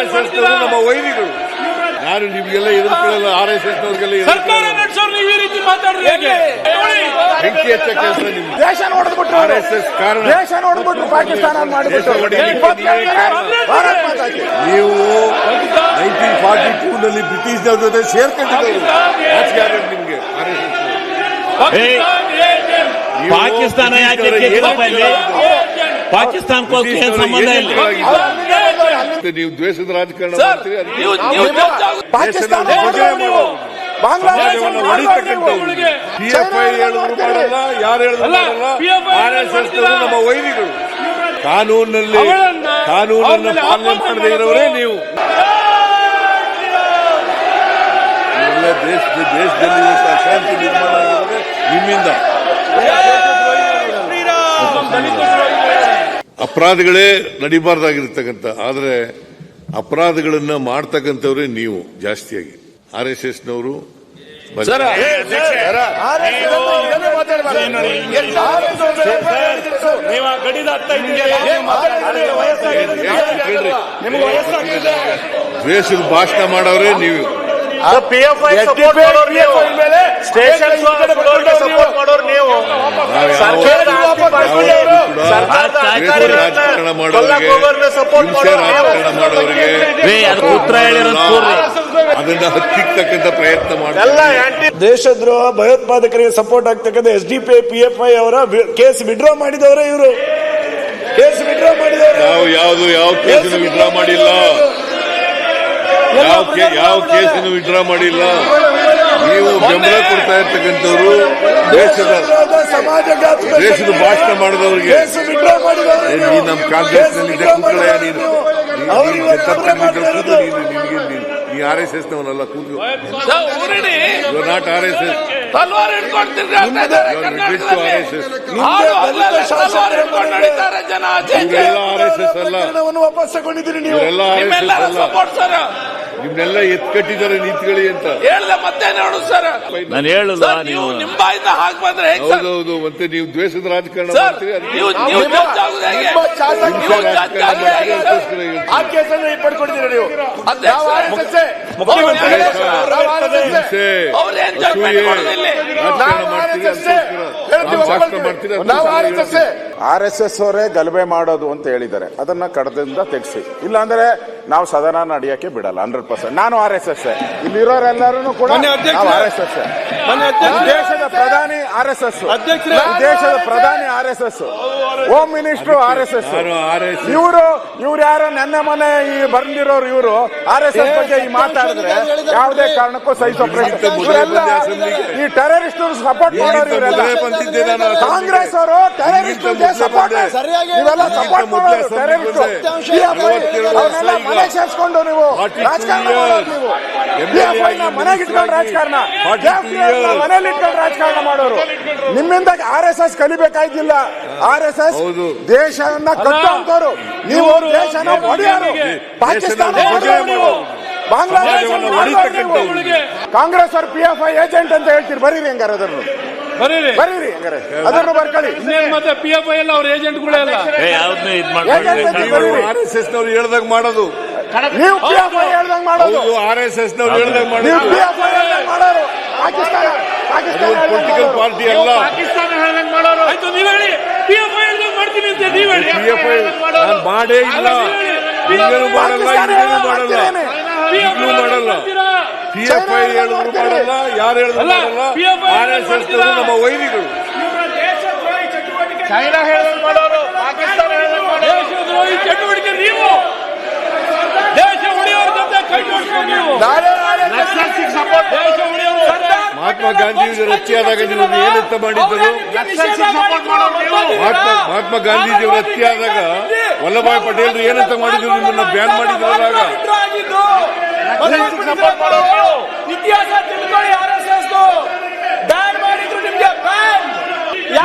S S ನಮ್ಮ ವೈರಿಗಳು. ಯಾರು ನಿಮಗೆಲ್ಲ ಎದುರ್ಕೊಳ್ಳಲ್ಲ ಆರ್ ಎಸ್ ಎಸ್ ನವ್ರಿಗೆಲ್ಲ ಬೆಂಕಿ ಹಚ್ಚ ಕೆಲಸ ದೇಶ ನೋಡಿದ್ಬಿಟ್ರು ಆರ್ ಎಸ್ ಎಸ್ ಕಾರಣ. ದೇಶ ಪಾಕಿಸ್ತಾನ ನೀವೇ ನೈನ್ಟೀನ್ ಫಾರ್ಟಿ ಟೂ ನಲ್ಲಿ ಬ್ರಿಟಿಷ್ನವ್ರ ಜೊತೆ ಆಗುತ್ತೆ ನಿಮ್ಗೆ ಆರ್ ಎಸ್ ಎಸ್ ಪಾಕಿಸ್ತಾನ ಯಾಕೆ? ಪಾಕಿಸ್ತಾನಕ್ಕೂ ಸಂಬಂಧ ಇಲ್ಲ. ನೀವು ದ್ವೇಷದ ರಾಜಕಾರಣ ಮಾಡ್ತೀರಿ? ಪಾಕಿಸ್ತಾನ ಪಿ ಎಫ್ ಐ ಹೇಳಿದ್ರು ಮಾಡಲ್ಲ ಯಾರು ಹೇಳಿದ್ರು ಅಲ್ಲ, ಮಾಡಲ್ಲ. ಆರ್ ಎಸ್ ಎಸ್ ನಮ್ಮ ವೈರಿಗಳು. ಕಾನೂನಲ್ಲಿ ಅವಳನ್ನ- ಕಾನೂನನ್ನು ಪಾಲನೆ ಮಾಡದೇ ಇರೋರೇ. ನೀವು. ದೇಶದ ದೇಶದಲ್ಲಿ ಅಶಾಂತಿ ನಿರ್ಮಾಣ ಆಗಿರೋದೇ ನಿಮ್ಮಿಂದ ಅಪರಾಧಗಳೇ ನಡಿಬಾರ್ದಾಗಿರ್ತಕ್ಕಂಥ. ಆದರೆ ಅಪರಾಧಗಳನ್ನು ಮಾಡ್ತಕ್ಕಂಥವ್ರೇ ನೀವು ಜಾಸ್ತಿಯಾಗಿ. ಆರ್ ಎಸ್ ಎಸ್ನವರು ಸರ್, ನೀವು ಗಡಿ ದಾಟ್ತಾ ದ್ವೇಷದ ಭಾಷಣ ಮಾಡೋರೇ ನೀವು. ಪಿಎಫ್ಐ ಸಪೋರ್ಟ್ ಮಾಡೋರು ಮೇಲೆ ಸ್ಟೇಷನ್ ಸಪೋರ್ಟ್ ಮಾಡೋರು ನೀವು. ರಾಜಕಾರಣ ಮಾಡೋರಿಗೆ. ರಾಜಕಾರಣ ಮಾಡೋರಿಗೆ ಉತ್ತರ ಅದನ್ನ ಹತ್ತಿಕ್ಕತಕ್ಕಂಥ ಪ್ರಯತ್ನ ಮಾಡಿ ಮಾಡ್ತಾರೆ ದೇಶದ್ರೋಹ ಭಯೋತ್ಪಾದಕರಿಗೆ ಸಪೋರ್ಟ್ ಆಗ್ತಕ್ಕಂಥ S D P P F I ಅವರ ಕೇಸ್ ವಿಡ್ರಾ ಮಾಡಿದವರೇ ಇವರು. ಕೇಸ್ ವಿಡ್ರಾ ಮಾಡಿದವರು. ನಾವು ಯಾವುದು ಯಾವ ಕೇಸ್ ವಿಡ್ರಾ ಮಾಡಿಲ್ಲ. ಯಾವ ಕೇ- ಯಾವ ಕೇಸನ್ನು ವಿಡ್ರಾ ಮಾಡಿಲ್ಲ. ನೀವು ಬೆಂಬಲ ಕೊಡ್ತಾ ಇರ್ತಕ್ಕಂಥವ್ರು ದೇಶದ ದೇಶದ ಭಾಷಣ ಮಾಡಿದವರಿಗೆ. ಕೇಸ್ ವಿಡ್ರಾ ಮಾಡಿದವರು ಏ, ನೀ ನಮ್ಮ ಕಾಂಗ್ರೆಸ್ನಲ್ಲಿ ನೀನು? ನೀನು ನೀನು- ನೀ ಆರ್ ಎಸ್ ಎಸ್ ನವನಲ್ಲ ಕೂತು ನಾಟ್ ಆರ್ ಎಸ್ ಎಸ್ ತಲ್ವಾರ್ ಹಿಡ್ಕೊಂಡು ನಡೀತಾರೆ ಜನ. ವಾಪಸ್ ತಗೊಂಡಿದ್ದೀರಿ ನೀವು. ಸಪೋರ್ಟ್ ಸರ್ ನಿಮ್ನೆಲ್ಲ ಎತ್ಕಟ್ಟಿದ್ದಾರೆ ನಿಂತ್ಕೊಳ್ಳಿ ಅಂತ. ಹೇಳ್ದೆ ಮತ್ತೆ ನೋಡು ಸರ್ ನಾನು ಹೇಳಲ್ಲ ನೀವು. ನಿಮ್ಮ ಬಾಯಿಂದ ಹಾಕ್ ಬಂದ್ರೆ ಸರ್ ಹೌದೌದು. ಮತ್ತೆ ನೀವು ದ್ವೇಷದ ರಾಜಕಾರಣ. ಆ ಕೇಸನ್ನು ನೀವು ಮುಖ್ಯಮಂತ್ರಿ ಇಲ್ಲಿ? ನಾವು ಆರ್ ಎಸ್ ಎಸ್ ಅವರೇ ಗಲಭೆ ಮಾಡೋದು ಅಂತ ಹೇಳಿದ್ದಾರೆ. ಅದನ್ನ ಕಡದಿಂದ ತೆಗೆಸಿ. ಇಲ್ಲಾಂದ್ರೆ ನಾವು ಸದನ ನಡೆಯಕ್ಕೆ ಬಿಡಲ್ಲ ಹಂಡ್ರೆಡ್ ಪರ್ಸೆಂಟ್ ನಾನು ಆರ್ ಎಸ್ ಎಸ್ ಇಲ್ಲಿರೋರೆಲ್ಲರೂ ಕೂಡ ನಾವು ಆರ್ ಎಸ್ ಎಸ್ ದೇಶದ ಪ್ರಧಾನಿ ಆರ್ ಎಸ್ ಎಸ್ ದೇಶದ ಪ್ರಧಾನಿ R S S home minister R S S ಇವರು ಇವ್ರು ಯಾರ ನನ್ನ ಮನೆ ಈ ಬಂದಿರೋರು ಇವರು ಆರ್ ಎಸ್ ಎಸ್ ಬಗ್ಗೆ ಈ ಮಾತಾಡಿದ್ರೆ ಯಾವುದೇ ಕಾರಣಕ್ಕೂ ಸಹಿಸೋ ಪ್ರಶ್ನೆ ಇವರೆಲ್ಲ ಈ ಟೆರರಿಸ್ಟ್ ಸಪೋರ್ಟ್ ಮಾಡೋರು ಇವರೆಲ್ಲ. ಕಾಂಗ್ರೆಸ್ ಅವರು ಟೆರರಿಸ್ಟ್ ಸಪೋರ್ಟ್ ಇವೆಲ್ಲ. ಸಪೋರ್ಟ್ ಮೊದಲೇ ಮಾಡೋರು ಟೆರರಿಸ್ಟ್ ಮನೆಗೆ ಸೇರಿಸ್ಕೊಂಡು ನೀವು. ರಾಜಕಾರಣ. ಮಾಡೋರು ನೀವು. ಮನೆಗೆ ಇಟ್ಕೊಂಡು ರಾಜಕಾರಣ. 42 PFI ನ ಮನೇಲಿ ಇಟ್ಕೊಂಡು ರಾಜಕಾರಣ ಮಾಡೋರು. ನಿಮ್ಮಿಂದ R S S ಕಲಿಬೇಕಾಗಿಲ್ಲ. R S S. ದೇಶವನ್ನ ಕಟ್ಟುವಂತವ್ರು ನೀವು ದೇಶನ ಹೊಡೆಯೋರು ಪಾಕಿಸ್ತಾನ ನೀವು. ಬಾಂಗ್ಲಾದೇಶ ಕಾಂಗ್ರೆಸ್ ಅವ್ರ ಪಿ ಎಫ್ ಐ ಏಜೆಂಟ್ ಅಂತ ಹೇಳ್ತೀರಿ. ಬರೀರಿ ಹೆಂಗಾರ ಅದನ್ನು. ಬರೀರಿ. ಬರೀರಿ ಹಂಗಾರೆ. ಅದನ್ನು ಬರ್ಕೊಳ್ಳಿ. ಮತ್ತೆ ಪಿ ಎಫ್ ಐ ಎಲ್ಲ ಅವ್ರ ಏಜೆಂಟ್ ಅಲ್ಲ? ಏ ಯಾವ್ದನ್ನೂ ಇದ್ ಆರ್ ಎಸ್ ಎಸ್ ನವ್ರು ಹೇಳ್ದಾಗ ಮಾಡೋದು. ನೀವು ಪಿ ಎಫ್ ಐ ಹೇಳ್ದಂಗ್ ಮಾಡೋದು. ಹೌದು ಆರ್ ಎಸ್ ಎಸ್ ನವ್ರು ಹೇಳ್ದಾಗ ನೀವು ಮಾಡೋದು ಪಿ ಎಫ್ ಐ ಹೇಳ್ದಂಗ್ ಮಾಡೋರು. ಪಾಕಿಸ್ತಾನ ಪಾಕಿಸ್ತಾನ ಒಂದು ಪೊಲಿಟಿಕಲ್ ಪಾರ್ಟಿ ಅಲ್ಲ. ಪಾಕಿಸ್ತಾನ ಹೇಳ್ದಂಗ್ ಮಾಡೋರು. ಆಯ್ತು ನೀವ್ ಹೇಳಿ. ಪಿ ಎಫ್ ಐ ಹೇಳ್ದಂಗ್ ಮಾಡ್ತೀನಿ ಅಂತ ನೀವ್ ಹೇಳಿ. ಪಿ ಎಫ್ ಐ ನಾನು ಮಾಡೇ ಇಲ್ಲ. ಹಿಂಗೇನು ಮಾಡಲ್ಲ ಹಿಂಗೇನು ಮಾಡಲ್ಲ. ಮಾಡ್ತೀರೇನೆ? ಈಗಲೂ ಮಾಡಲ್ಲ. ಪಿ ಎಫ್ ಐ ಹೇಳಿದ್ರು ಮಾಡಲ್ಲ. ಯಾರು ಹೇಳಿದ್ರು ಮಾಡಲ್ಲ. R S? ನಮ್ಮ ವೈರಿಗಳು. ಚೈನಾ ಹೇಳೋದು ಮಾಡೋರು. ಪಾಕಿಸ್ತಾನ ಹೇಳೋದು ಮಾಡೋರು. ದೇಶದ್ರೋಹಿ ಚಟುವಟಿಕೆ ನೀವು. ಮಹಾತ್ಮ ಗಾಂಧೀಜಿ ಹತ್ಯೆಯಾದಾಗ ನೀವು ಏನಂತ ಮಾಡಿದ್ದರು? ಮಹಾತ್ಮ ಮಹಾತ್ಮ ಗಾಂಧೀಜಿ ಹತ್ಯೆ ಆದಾಗ ವಲ್ಲಭಾಯ್ ಪಟೇಲ್ ಏನಂತ ಮಾಡಿದ್ರು? ನಿಮ್ಮನ್ನ ಬ್ಯಾನ್ ಮಾಡಿದ್ರು ಆಗ ಇತಿಹಾಸ ತಿಳ್ಕೊಳ್ಳಿ ಆರ್ ಎಸ್ ಎಸ್ ಬ್ಯಾನ್ ಮಾಡಿದ್ರು ನಿಮ್ಗೆ ಬ್ಯಾನ್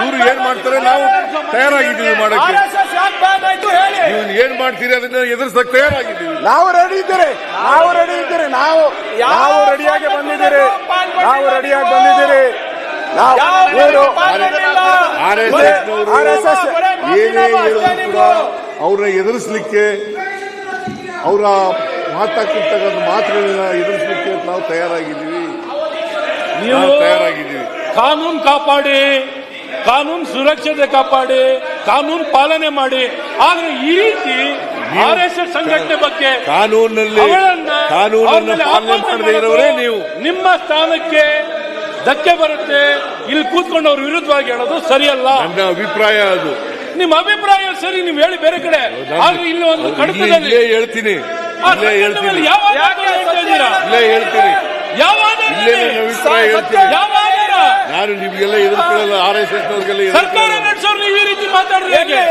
ಇವ್ರು ಏನ್ ಮಾಡ್ತಾರೆ? ನಾವು ತಯಾರಾಗಿದ್ದೀವಿ? ಮಾಡಕ್ಕೆ. ನೀವು ಏನ್ ಮಾಡ್ತೀರಿ? ಅದನ್ನ ಎದುರಿಸಕ್ ತಯಾರಾಗಿದ್ದೀವಿ. ನಾವು ರೆಡಿ ಇದ್ದೀರಿ. ನಾವು ರೆಡಿ ಇದ್ದೀರಿ. ನಾವು ನಾವು ರೆಡಿಯಾಗಿ ಬಂದಿದ್ದೀರಿ. ನಾವು ರೆಡಿಯಾಗಿ ಬಂದಿದ್ದೀರಿ. ನಾವು ಇವರು R S S R S S ಏನೇ ಹೇಳಿದ್ರು ಕೂಡ ಅವ್ರನ್ನ ಎದುರಿಸಲಿಕ್ಕೆ ಅವರ ಮಾತಾಡ್ತಿರ್ತಕ್ಕಂಥ ಮಾತುಗಳನ್ನ ಎದುರಿಸಲಿಕ್ಕೆ ನಾವು ತಯಾರಾಗಿದ್ದೀವಿ. ನಾವು ತಯಾರಾಗಿದ್ದೀವಿ. ಕಾನೂನು ಕಾಪಾಡಿ. ಕಾನೂನು ಸುರಕ್ಷತೆ ಕಾಪಾಡಿ ಕಾನೂನು ಪಾಲನೆ ಮಾಡಿ. ಆದ್ರೆ ಈ ರೀತಿ ಆರ್ ಎಸ್ ಎಸ್ ಸಂಘಟನೆ ಬಗ್ಗೆ ಕಾನೂನಲ್ಲಿ ಇರೋರೇ ನೀವು. ನಿಮ್ಮ ಸ್ಥಾನಕ್ಕೆ ಧಕ್ಕೆ ಬರುತ್ತೆ. ಇಲ್ಲಿ ಕೂತ್ಕೊಂಡು ಅವ್ರ ವಿರುದ್ಧವಾಗಿ ಹೇಳೋದು ಸರಿಯಲ್ಲ. ನನ್ನ ಅಭಿಪ್ರಾಯ ಅದು. ನಿಮ್ಮ ಅಭಿಪ್ರಾಯ ಸರಿ ನೀವು ಹೇಳಿ ಬೇರೆ ಕಡೆ. ಆದ್ರೆ ಇಲ್ಲಿ ಒಂದು ಕಡತದಲ್ಲಿ ಹೇಳ್ತೀನಿ. ಹೇಳ್ತೀನಿ. ಯಾವ ಹೇಳ್ತೀನಿ. ಯಾವ ಆಧಾರ ಇಲ್ಲೇ ನನ್ನ ಅಭಿಪ್ರಾಯ ಹೇಳ್ತೀನಿ. ನಾನು ನಿಮ್ಗೆಲ್ಲ ಎದುರ್ಕೊಳ್ಳಲ್ಲ ಆರ್ ಎಸ್ ಎಸ್ ನವ್ರಿಗೆಲ್ಲ ಸರ್ಕಾರ ನಡೆಸೋರು ನೀವು ಈ ರೀತಿ ಮಾತಾಡ್ರಿ ಹೇಗೆ?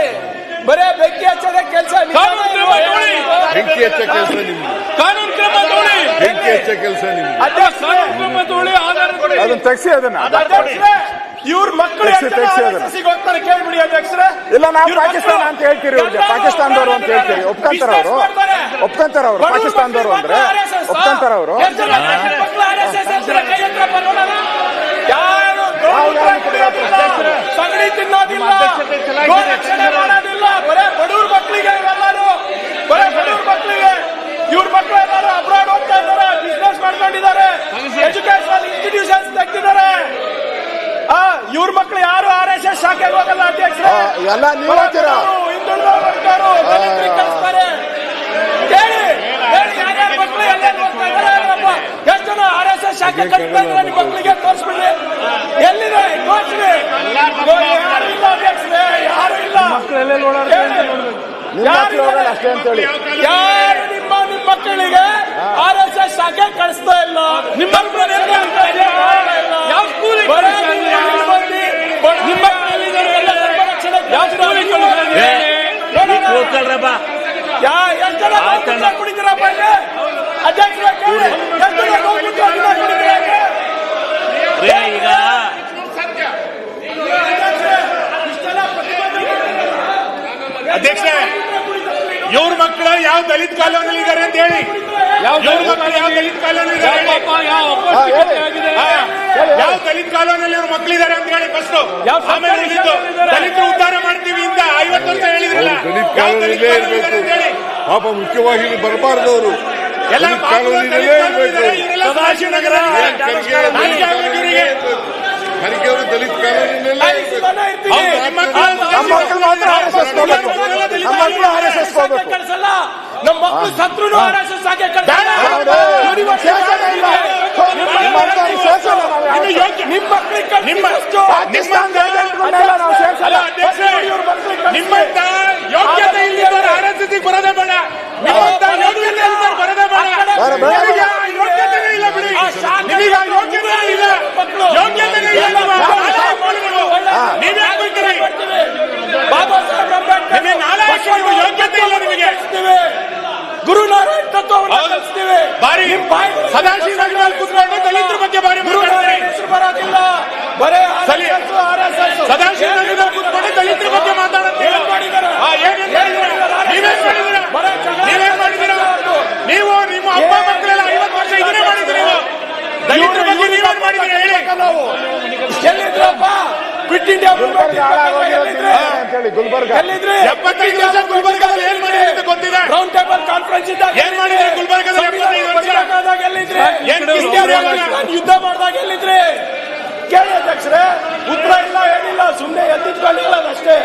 ಬರೇ ಬೆಂಕಿ ಹಚ್ಚೋದೇ ಕೆಲಸ ಕಾನೂನು ಕ್ರಮ ತಗೊಳ್ಳಿ ಬೆಂಕಿ ಹಚ್ಚ ಕೆಲಸ ನಿಮ್ಗೆ. ಕಾನೂನು ಕ್ರಮ ನೋಡಿ ಬೆಂಕಿ ಹಚ್ಚ ಕೆಲಸ ನಿಮ್ದು ಕಾನೂನು ಕ್ರಮ ತಗೊಳ್ಳಿ ಆಧಾರ ಕೊಡಿ ಅದನ್ನ ತೆಗ್ಸಿ ಅದನ್ನ. ಇವ್ರ ಮಕ್ಕಳು ತೆಗ್ಸಿ, ತೆಗ್ಸಿ ಅದನ್ನ. ಹೋಗ್ತಾರೆ ಕೇಳ್ಬಿಡಿ ಅಧ್ಯಕ್ಷರೇ. ಇಲ್ಲ ನಾವು ಪಾಕಿಸ್ತಾನ ಅಂತ ಹೇಳ್ತೀರಿ ಪಾಕಿಸ್ತಾನದವರು ಅಂತ ಹೇಳ್ತೀರಿ. ಒಪ್ಕೊಂತಾರ ಅವರು? ಒಪ್ಕೊಂತಾರ ಅವರು? ಪಾಕಿಸ್ತಾನದವರು ಅಂದ್ರೆ. ಒಪ್ಕೊಂತಾರ ಅವರು ಎಷ್ಟು ಜನ ನನ್ನ ಮಕ್ಕಳು RSS ಅಂತಾರೆ, ಕೈ ಎತ್ತರಪ್ಪ ನೋಡೋಣ. ಯಾರು ಗೌರವ ಸಗಣಿ ತಿನ್ನೋದಿಲ್ಲ. ಗೋರಕ್ಷಣೆ ಮಾಡೋದಿಲ್ಲ. ಬರೇ ಬಡವ್ರ ಮಕ್ಕಳಿಗೆ ಇವೆಲ್ಲರೂ. ಬರೇ ಬಡವ್ರ ಮಕ್ಕಳಿಗೆ. ಇವ್ರ ಮಕ್ಕಳು ಎಲ್ಲರೂ ಅಬ್ರಾಡ್ ಹೋಗ್ತಾ ಇದ್ದಾರೆ ಬಿಸ್ನೆಸ್ ಮಾಡ್ಕೊಂಡಿದ್ದಾರೆ. ಎಜುಕೇಶನ್ ಇನ್ಸ್ಟಿಟ್ಯೂಷನ್ಸ್ ತೆಗ್ದಿದ್ದಾರೆ. ಆ ಇವ್ರ ಮಕ್ಕಳು ಯಾರು ಆರ್ ಎಸ್ ಎಸ್ ಶಾಖೆಗೆ ಹೋಗಲ್ಲ ಅಧ್ಯಕ್ಷರೇ. ಎಲ್ಲ ಹೋಗ್ತಾರು ದಲಿತರಿಗೆ ಕಳಿಸ್ತಾರೆ. ಕೇಳಿ ಹೇಳಿ ಯಾರ್ಯಾರ ಮಕ್ಕಳು ಎಲ್ಲೆಲ್ಲಿ ಹೋಗ್ತಾ ಇದ್ದಾರೆ? ಎಷ್ಟು ಜನ ಆರ್ ಎಸ್ ಎಸ್ ಶಾಖೆ ಕಟ್ತಾ ಇದ್ದಾರೆ ನಿಮ್ಮ ಮಕ್ಕಳಿಗೆ ತೋರಿಸ್ಬಿಡ್ರಿ. ಎಲ್ಲಿದೆ ತೋರಿಸ್ರಿ ಯಾರು ಇಲ್ಲ ಅಧ್ಯಕ್ಷರೇ ಯಾರು ಇಲ್ಲ ಅಷ್ಟೇ ಅಂತೇಳಿ ಯಾರು ನಿಮ್ಮ ನಿಮ್ಮ ಮಕ್ಕಳಿಗೆ ಆರ್ ಎಸ್ ಎಸ್ ಶಾಖೆ ಕಳಿಸ್ತಾ ಇಲ್ಲ ನಿಮ್ಮ? ಯಾವ ನಿಮ್ಮ ಎಷ್ಟು ಜನ ಇಲ್ಲಿ ಅಧ್ಯಕ್ಷರೇ ಕೇಳಿ ಎಷ್ಟು ಜನ ಗೌಮೂತ್ರ ಕುಡಿತೀರಾ ಇಲ್ಲಿ? ಈಗ ಅಧ್ಯಕ್ಷರೇ, ಇಷ್ಟೆಲ್ಲ ಪ್ರತಿಭಟನೆ ಅಧ್ಯಕ್ಷ ಇವ್ರ ಮಕ್ಕಳು ಯಾವ ದಲಿತ ಕಾಲೋನಿ ಇದ್ದಾರೆ ಅಂತ ಹೇಳಿ ಯಾವ ದಲಿತ ಕಾಲೋನಿ ಯಾವ ಇದ್ದಾರೆ? ಪಾಪ, ಯಾವ ಅಪೌಷ್ಟಿಕತೆ ಆಗಿದೆ? ಯಾವ ದಲಿತ ಕಾಲೋನಿಯಲ್ಲಿ ಇವ್ರ ಮಕ್ಕಳಿದ್ದಾರೆ ಅಂತ ಹೇಳಿ ಫಸ್ಟ್ ಯಾವ ಆಮೇಲೆ ದಲಿತ ಉಳಿದಿದ್ದು ಶಾಲೆಗಳಿದ್ದಾರೆ? ದಲಿತರು ಉದ್ಧಾರ ಮಾಡ್ತೀವಿ ಅಂತ ಐವತ್ತು ವರ್ಷ ಹೇಳಿದ್ರಲ್ಲ. ದಲಿತ ಯಾವ ದಲಿತ ಕಾಲೋನಿ ಅಂತ ಹೇಳಿ. ಇರಬೇಕು ಪಾಪ ಮುಖ್ಯವಾಗಿ ಬರಬಾರದು ಬರಬಾರ್ದು ಅವರು ಎಲ್ಲ ದಲಿತ ಪಾಪಗಳು ಕಾಲೋನಿಯಲ್ಲೇ ದಲಿತ ಕಾಲೋನಿ ಇರಬೇಕು. ಇವರೆಲ್ಲ ಸದಾಶಿವನಗರ ಅವರು ಅವರು ದಲಿತ ನಿಮ್ಮ ಮಕ್ಕಳು ನಮ್ಮ ಮಕ್ಕಳು ಮಾತ್ರ ಆರ್ ಎಸ್ ಎಸ್ ನಮ್ಮ ಮಕ್ಕಳು ಆರ್ ಎಸ್ ಎಸ್ ಹೋಗ್ಬೇಕು. ನಮ್ಮ ಮಕ್ಕಳು ಸತ್ರು ಆರ್ ಎಸ್ ಎಸ್ ಆಗಿ ಹೌದು. ನಿಮ್ಮ ಅಂತ ಶಾಸನ ನಾವು ನಿಮ್ಮ ನಿಮ್ಮ ಮಕ್ಕಳಿಗೆ ನಿಮ್ಮ ಪಾಕಿಸ್ತಾನದ ಏಜೆಂಟ್ಗಳನ್ನೆಲ್ಲ ನಾವು ಸೇರ್ಸಲ್ಲ. ಅಲ್ಲ, ಅಧ್ಯಕ್ಷರೇ, ನಿಮ್ಮಂತ ಯೋಗ್ಯತೆ ಇಲ್ಲಿದ್ದವರು ಆರ್ ಎಸ್ ಎಸ್ ಬರೋದೇ ಬೇಡ ನಿಮ್ಮಂತ ಯೋಗ್ಯತೆ ಇಲ್ಲಿದ್ದವರು ಬರೋದೇ ಬೇಡ ಬೇಡ, ಬೇಡ. ನಿಮಗೆ ಆ ಯೋಗ್ಯತೆನೇ ಇಲ್ಲ ಬಿಡಿ ನಿಮಗೆ ಆ ಯೋಗ್ಯತೆ ಇಲ್ಲ ಯೋಗ್ಯತೆನೇ ಇಲ್ಲ ನಿಮ್ಮ ನಾಲಾಯಕ ಮಕ್ಕಳುಗಳು. ನೀವ್ ಯಾಕ್ ಬೈತೀರಿ? ಬಾಬಾ ಸಾಹೇಬ್ ಅಂಬೇಡ್ಕರ್ ನಿಮಗೆ ನಾಲಾಯಕ ನೀವು ಯೋಗ್ಯತೆ ಇಲ್ಲ ನಿಮಗೆ ಕಲಿಸ್ತೀವಿ ಗುರುನಾರಾಯಣ್ ತತ್ವವನ್ನು ಹೌದು. ಕಲಿಸ್ತೀವಿ ಬಾರಿ ನಿಮ್ ಬಾಯಿ- ಸದಾಶಿವ ನಗರದಲ್ಲಿ ಕೂತ್ಕೊಂಡು ದಲಿತರ ಬಗ್ಗೆ ಬಾರಿ ಬರೋದಿಲ್ಲ ಬರೇ. ಸದಾಶಿವ ನಗರದಲ್ಲಿ ಕೂತ್ಕೊಂಡು ದಲಿತರ ಬಗ್ಗೆ ಏನ್ ಮಾಡಿದಾರೆ? ನೀವೇನ್ ನೀವೇನ್ ನೀವು ನಿಮ್ಮ ಅಪ್ಪ ಮಕ್ಕಳೆಲ್ಲ ಐವತ್ತು ವರ್ಷ ಇದನ್ನೇ ಮಾಡಿದ್ರಿ ನೀವು. ದಲಿತರ ಬಗ್ಗೆ ನೀವೇನ್ ಮಾಡಿದ್ರಿ ಹೇಳಿ. ನಾವು ಎಲ್ಲಿದ್ರಪ್ಪ? ಕ್ವಿಟ್ ಇಂಡಿಯಾ ಗುಲ್ಬರ್ಗ ಎಪ್ಪತ್ತೈದು ವರ್ಷ ಗುಲ್ಬರ್ಗದಲ್ಲಿ ಏನ್ ಮಾಡಿದ್ರೆ ಗೊತ್ತಿದೆ ರೌಂಡ್ ಟೇಬಲ್ ಕಾನ್ಫರೆನ್ಸ್ ಇದ್ದಾಗ ಏನ್ ಮಾಡಿದ್ರಿ ಗುಲ್ಬರ್ಗದಲ್ಲಿ ಎಪ್ಪತ್ತೈದು ವರ್ಷ? ಬದಲಾದಾಗ ಎಲ್ಲಿದ್ರಿ ಏನ್ ಇಂಡಿಯಾ ಕಿಸ್ತಿ ಪಾಕಿಸ್ತಾನ ಯುದ್ಧ ಮಾಡಿದಾಗ ಎಲ್ಲಿದ್ರಿ ಕೇಳಿ ಅಧ್ಯಕ್ಷರೇ ಉತ್ತರ ಇಲ್ಲ ಏನಿಲ್ಲ ಸುಮ್ಮನೆ ಎದ್ದಿಟ್ಕೊಂಡಿಲ್ಲ ಅಷ್ಟೇ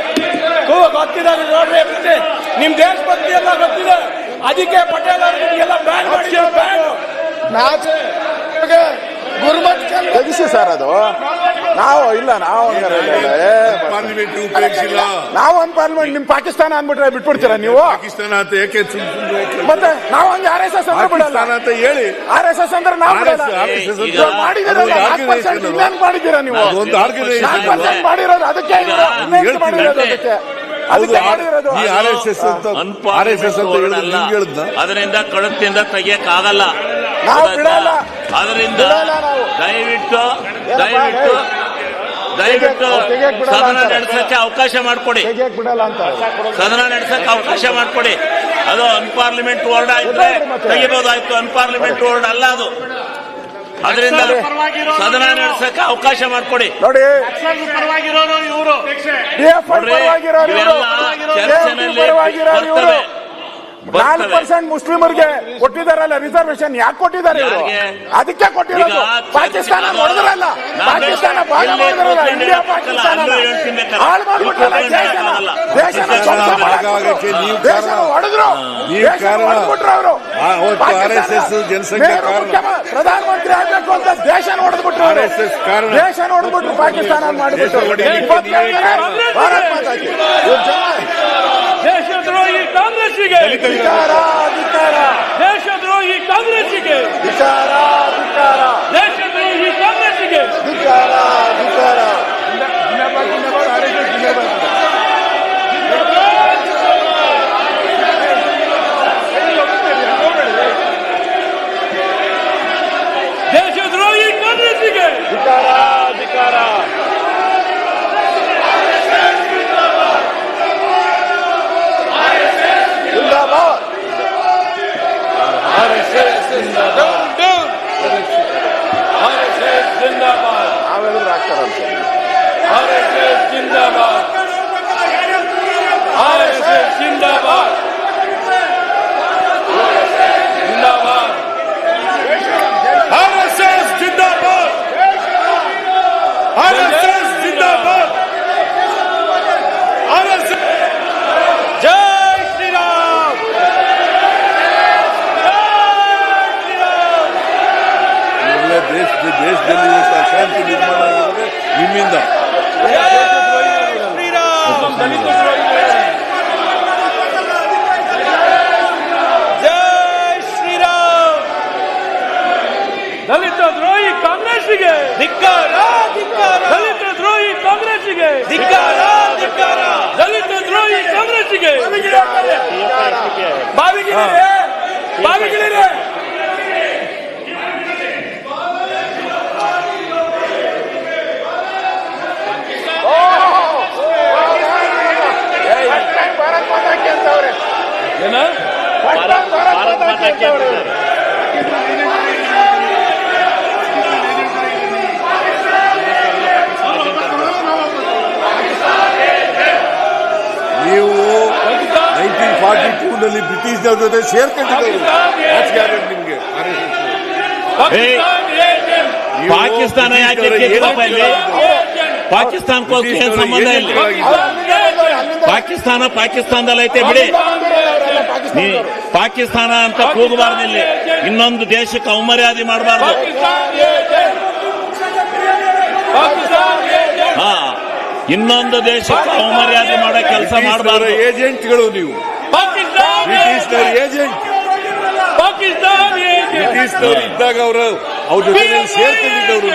ಕೂ ಗೊತ್ತಿದ್ದಾರೆ ನೋಡ್ರಿ ಮತ್ತೆ ನಿಮ್ ದೇಶಭಕ್ತಿ ಎಲ್ಲ ಗೊತ್ತಿದೆ ಅದಕ್ಕೆ ಪಟೇಲ್ ಅವರು ನಿಮ್ಗೆಲ್ಲ ಬ್ಯಾನ್ ಮಾಡಿದ್ರು ಬ್ಯಾನ್ ತೆಗಿಸಿ ಸರ್ ಅದು. ನಾವು ಇಲ್ಲ ನಾವು. ಉಪಯೋಗಿಸಿಲ್ಲ ನಾವು ಒಂದ್ ಪಾರ್ಲಿಮೆಂಟ್ ನಿಮ್ ಪಾಕಿಸ್ತಾನ ಅಂದ್ಬಿಟ್ರೆ ಬಿಟ್ಬಿಡ್ತೀರಾ ನೀವು? ಪಾಕಿಸ್ತಾನ ಅಂತ ಏಕೆ ಸುಮ್ ಸುಮ್ನೆ ಮತ್ತೆ ನಾವು ಹಂಗೆ ಆರ್ ಎಸ್ ಎಸ್ ಅಂದ್ರೆ ಬಿಡಲ್ಲ. ಪಾಕಿಸ್ತಾನ ಅಂತ ಹೇಳಿ. ಆರ್ ಎಸ್ ಎಸ್ ಅಂದ್ರೆ ನಾವು ಮಾಡಿದ್ದೀರಲ್ಲ, ಮಾಡಿದ್ದೀರಾ ನೀವು? percent ಮಾಡಿರೋದು ಅದಕ್ಕೆ ಮಾಡಿರೋದು ಅದಕ್ಕೆ. ಅದಕ್ಕೆ ಮಾಡಿರೋದು ಈ ಆರ್ ಎಸ್ ಎಸ್ ಅಂತ ಆರ್ ಎಸ್ ಎಸ್ ಅಂತ ಹೇಳಿದ್ರೆ ನಿಮ್ಗೆ ಅದರಿಂದ ಕಳುತ್ತಿಂದ ತೆಗಿಯಕ್ ಆಗಲ್ಲ ಅದರಿಂದ. ದಯವಿಟ್ಟು ದಯವಿಟ್ಟು ದಯವಿಟ್ಟು ಸದನ. ನಡೆಸಕ್ಕೆ ಅವಕಾಶ ಮಾಡಿಕೊಡಿ. ಸದನ ನಡೆಸಕ್ಕೆ ಅವಕಾಶ ಮಾಡಿಕೊಡಿ. ಅದು ಅನ್ಪಾರ್ಲಿಮೆಂಟ್ ವರ್ಡ್ ಆಯ್ತು ತೆಗಿಬಹುದಾಯ್ತು. ಅನ್ಪಾರ್ಲಿಮೆಂಟ್ ವರ್ಡ್ ಅಲ್ಲ ಅದು. ಅದರಿಂದ ಸದನ ನಡೆಸಕ್ಕೆ ಅವಕಾಶ ಮಾಡಿಕೊಡಿ. ನೋಡಿ. ಪರವಾಗಿರೋರು ಇವರು. ಚರ್ಚೆನಲ್ಲಿ ಬರ್ತವೆ. ನಾಲ್ಕು ಪರ್ಸೆಂಟ್ ಮುಸ್ಲಿಮರಿಗೆ ಕೊಟ್ಟಿದಾರಲ್ಲ ರಿಸರ್ವೇಶನ್ ಯಾಕೆ ಕೊಟ್ಟಿದ್ದಾರೆ ಇವರು? ಅದಕ್ಕೆ ಕೊಟ್ಟಿರೋದು ಪಾಕಿಸ್ತಾನ ನೋಡಿದ್ರಲ್ಲ ಪಾಕಿಸ್ತಾನ ಭಾಗ ಮಾಡಿದ್ರಲ್ಲ ಇಂಡಿಯಾ ಪಾಕಿಸ್ತಾನ. ಹಾಳು ಮಾಡ್ಬಿಟ್ರಲ್ಲ ದೇಶನ. ದೇಶನ ದೇಶನ. ಹೊಡೆದ್ರು ದೇಶನ. ಹೊಡೆದ್ಬಿಟ್ರು ಅವರು. ಪ್ರಧಾನಮಂತ್ರಿ ಆಗ್ಬೇಕು ಅಂತ ದೇಶ ನೋಡಿದ್ಬಿಟ್ರು ಅವರು. RSS ಕಾರಣ. ದೇಶ ನೋಡಿದ್ಬಿಟ್ರು ಪಾಕಿಸ್ತಾನ ಮಾಡಿಬಿಟ್ರು ಭಾರತ್ ಮಾತಾ ಕಿ. ಇವ್ರು ಜನ ದೇಶದ್ರೋಹಿ ಕಾಂಗ್ರೆಸ್ಸಿಗೆ. ಧಿಕ್ಕಾರ, ಧಿಕ್ಕಾರ, ದೇಶದ್ರೋಹಿ ಕಾಂಗ್ರೆಸ್ಸಿಗೆ. ಧಿಕ್ಕಾರ, ಧಿಕ್ಕಾರ, ದೇಶದ್ರೋಹಿ ಕಾಂಗ್ರೆಸ್ಸಿಗೆ ಧಿಕ್ಕಾರ, ಧಿಕ್ಕಾರ. ದೇಶದ್ರೋಹಿ ಕಾಂಗ್ರೆಸ್ಸಿಗೆ ಧಿಕ್ಕಾರ, ಧಿಕ್ಕಾರ. ಜಿಂದಾಬಾದ್. ಆರ್ಎಸ್ಎಸ್ ಜಿಂದಾಬಾದ್ ನಾವೆಲ್ಲರೂ ಆಗ್ತಾರಂತೆ ಆರ್ಎಸ್ಎಸ್ ಜಿಂದಾಬಾದ್ ಆರ್ಎಸ್ಎಸ್ ಜಿಂದಾಬಾದ್ ಜಿಂದಾಬಾದ್ ಆರ್ಎಸ್ಎಸ್ ಜಿಂದಾಬಾದ್ ಆರ್ಎಸ್ಎಸ್ ಜಿಂದಾಬಾದ್ ಆರ್ಎಸ್ಎಸ್ ಜೈ ಶ್ರೀರಾಮ್ ಎಲ್ಲ ದೇಶ ದೇಶದಲ್ಲಿ ಇವತ್ತು ಅಶಾಂತಿ ನಿರ್ಮಾಣ ಆಗಿರೋದೇ ನಿಮ್ಮಿಂದ ಜೈ ಶ್ರೀರಾಮ್ ದಲಿತ ದ್ರೋಹಿ ಕಾಂಗ್ರೆಸ್ಸಿಗೆ. ಧಿಕ್ಕಾರ ಧಿಕ್ಕಾರ. ದಲಿತ ದ್ರೋಹಿ ಕಾಂಗ್ರೆಸ್ಸಿಗೆ. ಧಿಕ್ಕಾರ ಧಿಕ್ಕಾರ. ದಲಿತ ದ್ರೋಹಿ ಕಾಂಗ್ರೆಸ್ಸಿಗೆ. ಬಾವಿಗಿಳಿರಿ ಬಾವಿಗಿಳಿರಿ. ಭಾರತ್. ಏನ? ಭಾರತ ಮಾತಾ ಕಿ ಅಂತವ್ರೆ. ನೀವು ನೈನ್ಟೀನ್ ಫಾರ್ಟಿ ಟೂ ನಲ್ಲಿ ಬ್ರಿಟಿಷ್ನವ್ರ ಜೊತೆ ಸೇರ್ಕೊಂಡಿದ್ದಾರೆ. ನಿಮ್ಗೆ. ಪಾಕಿಸ್ತಾನ್ ಏನ್ ಸಂಬಂಧ ಇಲ್ಲ? ಪಾಕಿಸ್ತಾನ ಪಾಕಿಸ್ತಾನದಲ್ಲಿ ಐತೆ ಬಿಡಿ. ಪಾಕಿಸ್ತಾನ ಅಂತ ಕೂಗಬಾರ್ದು ಇಲ್ಲಿ. ಇನ್ನೊಂದು ದೇಶಕ್ಕೆ ಅವಮರ್ಯಾದೆ ಮಾಡಬಾರ್ದು. ಪಾಕಿಸ್ತಾನ್ ಏಜೆಂಟ್. ಹಾ ಇನ್ನೊಂದು ದೇಶಕ್ಕೆ ಅವಮರ್ಯಾದೆ ಮಾಡೋ ಕೆಲಸ ಮಾಡಬಾರ್ದು. ಏಜೆಂಟ್ಗಳು ನೀವು. ಬ್ರಿಟಿಷ್ನವರ ಏಜೆಂಟ್ ಬ್ರಿಟಿಷ್ನವರು ಇದ್ದಾಗ ಅವರು ಅವ್ರ ಜೊತೆ ಸೇರ್ಕೊಂಡಿದ್ದವರು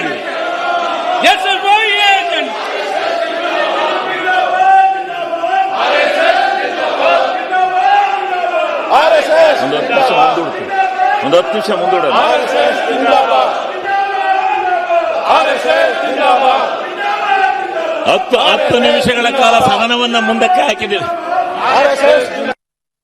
ಒಂದು ಹತ್ತು ನಿಮಿಷ ಮುಂದೂಡ್ತೀನಿ ಒಂದು ಹತ್ತು ನಿಮಿಷ ಮುಂದೂಡೋಣ RSS ಜಿಂದಾಬಾದ್. ಆರ್ಎಸ್ಎಸ್ ಜಿಂದಾಬಾದ್ ಹತ್ತು ಹತ್ತು ನಿಮಿಷಗಳ ಕಾಲ ಸದನವನ್ನ ಮುಂದಕ್ಕೆ ಹಾಕಿದ್ದೀವಿ RSS